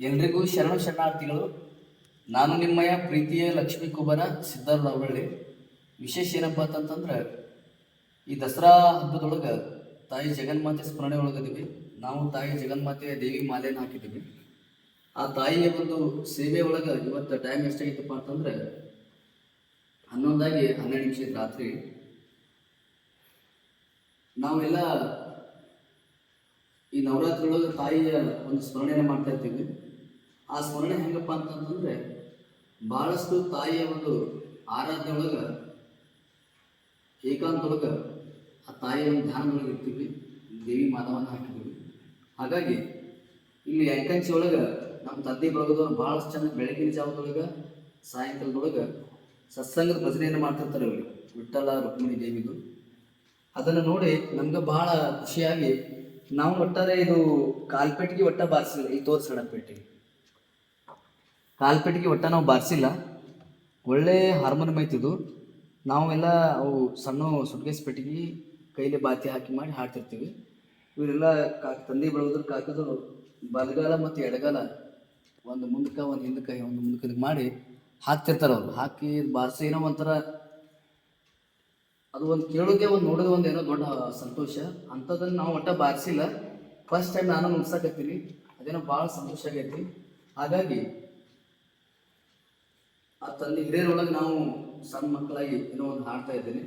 ಎಲ್ರಿಗೂ ಶರಣ ಶರಣಾರ್ಥಿಗಳು, ನಾನು ನಿಮ್ಮಯ ಪ್ರೀತಿಯ ಲಕ್ಷ್ಮೀ ಕುಬರ ಸಿದ್ಧಾರ್ಥ ಅವಳ್ಳಿ ವಿಶೇಷ ಏನಪ್ಪ ಅಂತಂದ್ರೆ, ಈ ದಸರಾ ಹಬ್ಬದೊಳಗೆ ತಾಯಿ ಜಗನ್ಮಾತೆ ಸ್ಮರಣೆ ಒಳಗದೀವಿ. ನಾವು ತಾಯಿ ಜಗನ್ಮಾತೆಯ ದೇವಿ ಮಾಲೆಯನ್ನು ಹಾಕಿದ್ದೀವಿ. ಆ ತಾಯಿಯ ಒಂದು ಸೇವೆ ಒಳಗೆ ಇವತ್ತು ಟೈಮ್ ಎಷ್ಟಾಗಿತ್ತಪ್ಪ ಅಂತಂದ್ರೆ, ಹನ್ನೊಂದಾಗಿ ಹನ್ನೆರಡು ನಿಮಿಷ ರಾತ್ರಿ. ನಾವೆಲ್ಲ ಈ ನವರಾತ್ರಿ ಒಳಗೆ ತಾಯಿಯ ಒಂದು ಸ್ಮರಣೆಯನ್ನು ಮಾಡ್ತಾ ಇರ್ತೀವಿ. ಆ ಸ್ಮರಣೆ ಹೆಂಗಪ್ಪ ಅಂತಂತಂದ್ರೆ ಬಹಳಷ್ಟು ತಾಯಿಯ ಒಂದು ಆರಾಧನೆ ಒಳಗೆ ಏಕಾಂತೊಳಗೆ ಆ ತಾಯಿಯ ಒಂದು ಧ್ಯಾನದೊಳಗೆ ಇರ್ತೀವಿ, ದೇವಿ ಮಾನವನ್ನ ಹಾಕಿದ್ವಿ ಹಾಗಾಗಿ ಇಲ್ಲಿ ಅಂಕಂಚಿ ಒಳಗೆ ನಮ್ಮ ತಂದೆ ಬಳಗದವ್ರು ಭಾಳಷ್ಟು ಜನ ಬೆಳಗಿನ ಜಾವದೊಳಗೆ, ಸಾಯಂಕಾಲದೊಳಗೆ ಸತ್ಸಂಗದ ಭಜನೆಯನ್ನು ಮಾಡ್ತಿರ್ತಾರೆ ಅವರು. ವಿಠಲ ರುಕ್ಮಿಣಿ ದೇವಿದು. ಅದನ್ನು ನೋಡಿ ನಮ್ಗೆ ಭಾಳ ಖುಷಿಯಾಗಿ ನಾವು ಒಟ್ಟಾರೆ ಇದು ಕಾಲ್ಪೇಟೆಗೆ ಒಟ್ಟ ಬಾರಿಸಿಲ್ಲ ಈ ತೋರ್ ಸಡಪೇಟೆ ಕಾಲ್ಪೆಟ್ಟಿಗೆ ಒಟ್ಟ ನಾವು ಬಾರಿಸಿಲ್ಲ. ಒಳ್ಳೆ ಹಾರ್ಮೋನಿಯಂ ಐತಿದು ನಾವೆಲ್ಲ ಅವು ಸಣ್ಣ ಸುಟ್ಕೇಸ್ ಪೆಟ್ಟಿಗೆ ಕೈಲಿ ಬಾತಿ ಹಾಕಿ ಮಾಡಿ ಹಾಡ್ತಿರ್ತೀವಿ. ಇವರೆಲ್ಲ ಕಾ ತಂದೆ ಬೆಳೆದ್ರು ಕಾಕಿದ್ರು ಬಲಗಾಲ ಮತ್ತು ಎಡಗಾಲ ಒಂದು ಮುಂದಕ್ಕೆ ಒಂದು ಹಿಂದಕ್ಕೆ ಒಂದು ಮುಂದಕ್ಕೆ ಮಾಡಿ ಹಾಕ್ತಿರ್ತಾರೆ ಅವರು. ಹಾಕಿ ಬಾರಿಸಿ ಏನೋ ಒಂಥರ ಅದು ಒಂದು ಕೇಳೋದೇ ಒಂದು ನೋಡೋದು ಒಂದು ಏನೋ ದೊಡ್ಡ ಸಂತೋಷ. ಅಂಥದ್ದನ್ನು ನಾವು ಒಟ್ಟ ಬಾರಿಸಿಲ್ಲ. ಫಸ್ಟ್ ಟೈಮ್ ನಾನು ನುಡ್ಸಕತ್ತೀನಿ ಅದೇನೋ ಭಾಳ ಸಂತೋಷ ಆಗೈತಿ. ಹಾಗಾಗಿ ಆ ತಂದೆ ಹಿರಿಯರೊಳಗೆ ನಾವು ಸಣ್ಣ ಮಕ್ಕಳಾಗಿ ಏನೋ ಒಂದು ಹಾಡ್ತಾ ಇದ್ದೀನಿ.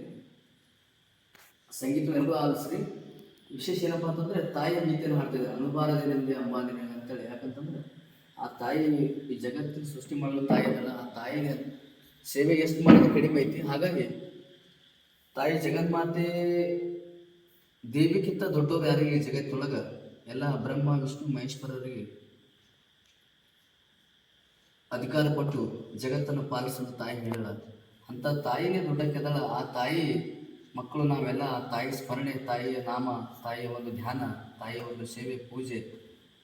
ಸಂಗೀತ ಎಲ್ಲರೂ ಆಲಿಸ್ರಿ. ವಿಶೇಷ ಏನಪ್ಪ ಅಂತಂದ್ರೆ ತಾಯಿಯ ಗೀತೆಯನ್ನು ಹಾಡ್ತಿದ್ದಾರೆ ಅನುಭಾರದಿನಲ್ಲಿ ಅಂಬಾದಿನ ಅಂತೇಳಿ. ಯಾಕಂತಂದ್ರೆ ಆ ತಾಯಿ ಈ ಜಗತ್ತಿನ ಸೃಷ್ಟಿ ಮಾಡಲು ತಾಯಿ ಅದಲ್ಲ ಆ ತಾಯಿಗೆ ಸೇವೆ ಎಷ್ಟು ಮಾಡೋದು ಕಡಿಮೆ ಐತಿ. ಹಾಗಾಗಿ ತಾಯಿ ಜಗನ್ಮಾತೆ ದೇವಿಗಿಂತ ದೊಡ್ಡವ್ರು ಯಾರಿಗೆ ಜಗತ್ತೊಳಗೆ? ಎಲ್ಲ ಬ್ರಹ್ಮ, ವಿಷ್ಣು, ಮಹೇಶ್ವರರಿಗೆ ಅಧಿಕಾರ ಪಟ್ಟು ಜಗತ್ತನ್ನು ಪಾಲಿಸುವಂತ ತಾಯಿ ಹೇಳಲ್ಲ ಅಂತ ತಾಯಿನೇ ದೊಡ್ಡ ಕೆದಳ, ಆ ತಾಯಿ ಮಕ್ಕಳು ನಾವೆಲ್ಲ, ಆ ತಾಯಿ ಸ್ಮರಣೆ, ತಾಯಿಯ ನಾಮ, ತಾಯಿಯ ಒಂದು ಧ್ಯಾನ, ತಾಯಿಯ ಒಂದು ಸೇವೆ, ಪೂಜೆ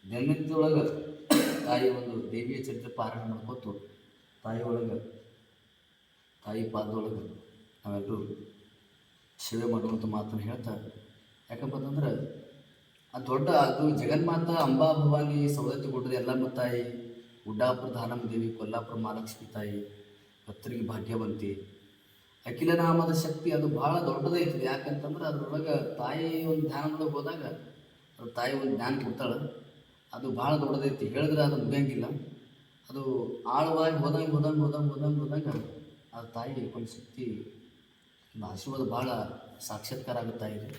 ದಿನದೊಳಗೆ ತಾಯಿಯ ಒಂದು ದೇವಿಯ ಚರಿತ್ರೆ ಪಾರಾಯಣ ಮಾಡ್ಕೊತು ತಾಯಿಯೊಳಗೆ, ತಾಯಿ ಪಾದದೊಳಗೆ ನಾವೆಲ್ಲರೂ ಸೇವೆ ಮಾಡುವಂಥ ಮಾತನ್ನು ಹೇಳ್ತಾರೆ ಯಾಕಪ್ಪ ಅಂತಂದ್ರೆ ಆ ದೊಡ್ಡ, ಅದು ಜಗನ್ಮಾತ ಅಂಬಾ ಭವಾನಿ ಸವದತ್ತಿ ಕೊಟ್ಟರೆ ಎಲ್ಲಮ್ಮ ತಾಯಿ ಗುಡ್ಡಾಪುರ ದಾನಮ್ಮ ದೇವಿ ಕೊಲ್ಲಾಪುರ ಮಹಾಲಕ್ಷ್ಮಿ ತಾಯಿ ಕತ್ತರಿಗೆ ಭಾಗ್ಯವಂತಿ ಅಖಿಲ ನಾಮದ ಶಕ್ತಿ ಅದು ಬಹಳ ದೊಡ್ಡದೈತಿ ಯಾಕಂತಂದ್ರೆ ಅದ್ರೊಳಗೆ ತಾಯಿ ಒಂದು ಧ್ಯಾನದೊಳಗೆ ಹೋದಾಗ ಅದ್ರ ತಾಯಿ ಒಂದು ಜ್ಞಾನ ಕೊಡ್ತಾಳೆ. ಅದು ಭಾಳ ದೊಡ್ಡದೈತಿ ಹೇಳಿದ್ರೆ ಅದು ಮುಗಿಯಂಗಿಲ್ಲ. ಅದು ಆಳವಾಗಿ ಹೋದಂಗೆ ಹೋದಂಗೆ ಹೋದಂಗೆ ಹೋದಂಗೆ ಹೋದಂಗೆ ಆ ತಾಯಿ ಒಂದು ಶಕ್ತಿ, ಒಂದು ಆಶೀರ್ವಾದ ಭಾಳ ಸಾಕ್ಷಾತ್ಕಾರ ಆಗುತ್ತಾ ಇದೆ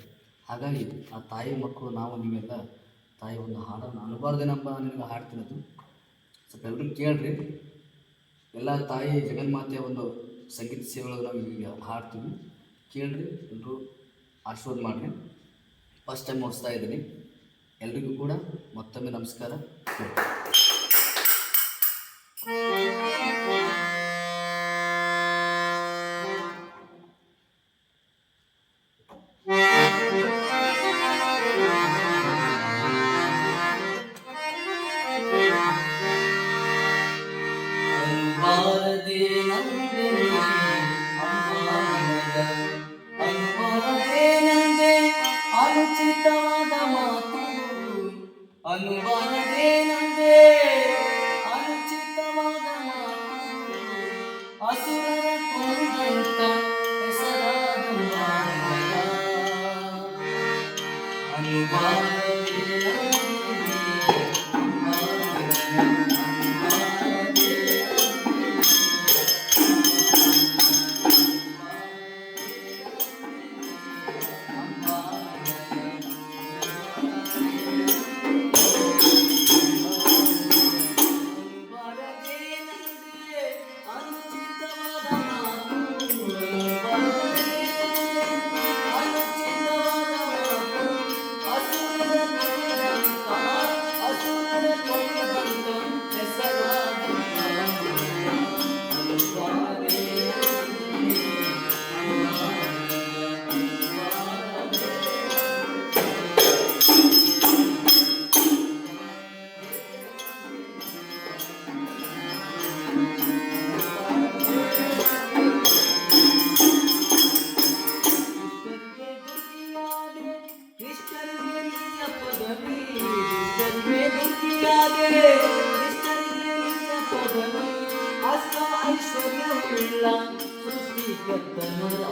ಹಾಗಾಗಿ ಆ ತಾಯಿ ಮಕ್ಕಳು ನಾವು ನೀವೆಲ್ಲ ತಾಯಿ ಒಂದು ಹಾಡನ್ನು ಅನುಬಾರ್ದೇನಪ್ಪ ನಿಮಗೆ ಹಾಡ್ತಿರೋದು ಸ್ವಲ್ಪ ಎಲ್ಲರೂ ಕೇಳ್ರಿ. ಎಲ್ಲ ತಾಯಿ ಜಗನ್ಮಾತೆಯ ಒಂದು ಸಂಗೀತ ಸೇವೆಗಳು ನಾವು ಈಗ ಹಾಡ್ತೀವಿ. ಕೇಳ್ರಿ ಎಲ್ಲರೂ ಆಶೀರ್ವಾದ ಮಾಡಿರಿ. ಫಸ್ಟ್ ಟೈಮ್ ಓಡಿಸ್ತಾ ಇದ್ದೀನಿ. ಎಲ್ರಿಗೂ ಕೂಡ ಮತ್ತೊಮ್ಮೆ ನಮಸ್ಕಾರ.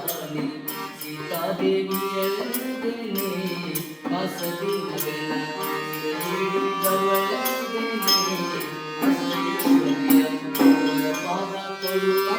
ಕಾಣಿ ಸೀತಾದೇವಿಯಲ್ಲದನೆ ಬಸದಿ ಮಗಳ ಹಿಡಿದವಳದನೆ ಪಾದ ಕೊಡುವ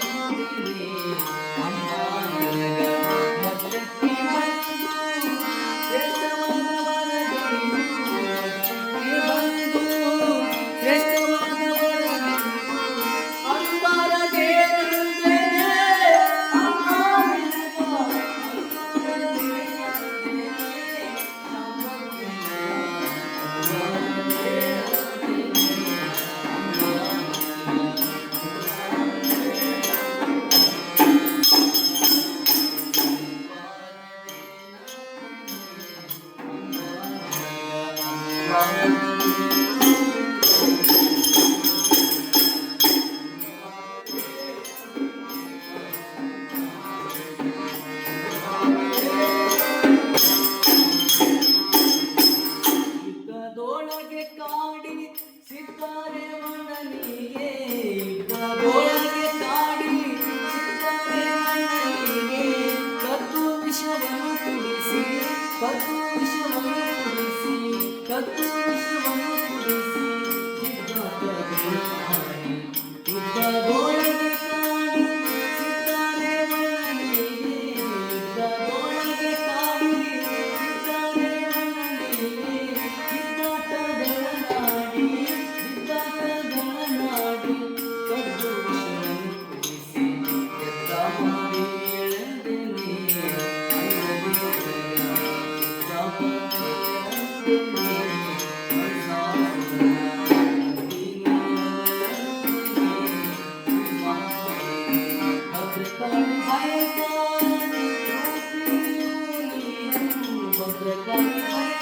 我的爱